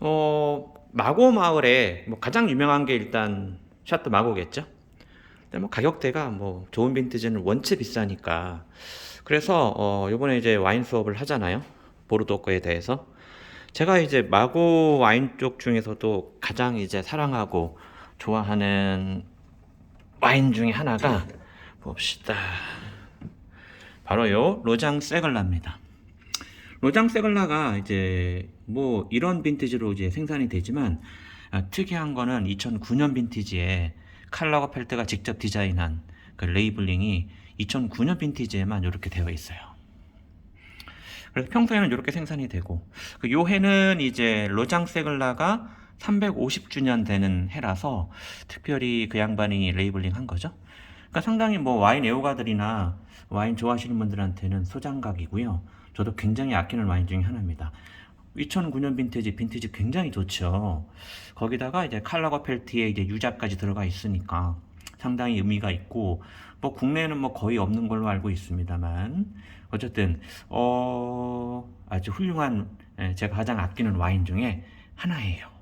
어, 마고 마을에 뭐 가장 유명한 게 일단 샤또 마고겠죠. 근데 뭐 가격대가 뭐 좋은 빈티지는 원체 비싸니까. 그래서 어, 요번에 이제 와인 수업을 하잖아요. 보르도 거에 대해서. 제가 이제 마고 와인 쪽 중에서도 가장 이제 사랑하고 좋아하는 와인 중에 하나가 봅시다. 바로 요 로장 세글라입니다. 로장 세글라가 이제 뭐 이런 빈티지로 이제 생산이 되지만 아, 특이한 거는 2009년 빈티지에 칼라거 펠트가 직접 디자인한 그 레이블링이 2009년 빈티지에만 이렇게 되어 있어요. 그래서 평소에는 이렇게 생산이 되고 그 요 해는 이제 로장 세글라가 350주년 되는 해라서 특별히 그 양반이 레이블링 한 거죠. 그러니까 상당히 뭐 와인 애호가들이나 와인 좋아하시는 분들한테는 소장각이고요. 저도 굉장히 아끼는 와인 중에 하나입니다. 2009년 빈티지, 빈티지 굉장히 좋죠. 거기다가 이제 칼라거 펠트에 이제 유자까지 들어가 있으니까 상당히 의미가 있고, 뭐 국내에는 뭐 거의 없는 걸로 알고 있습니다만, 어쨌든, 어, 아주 훌륭한, 예, 제가 가장 아끼는 와인 중에 하나예요.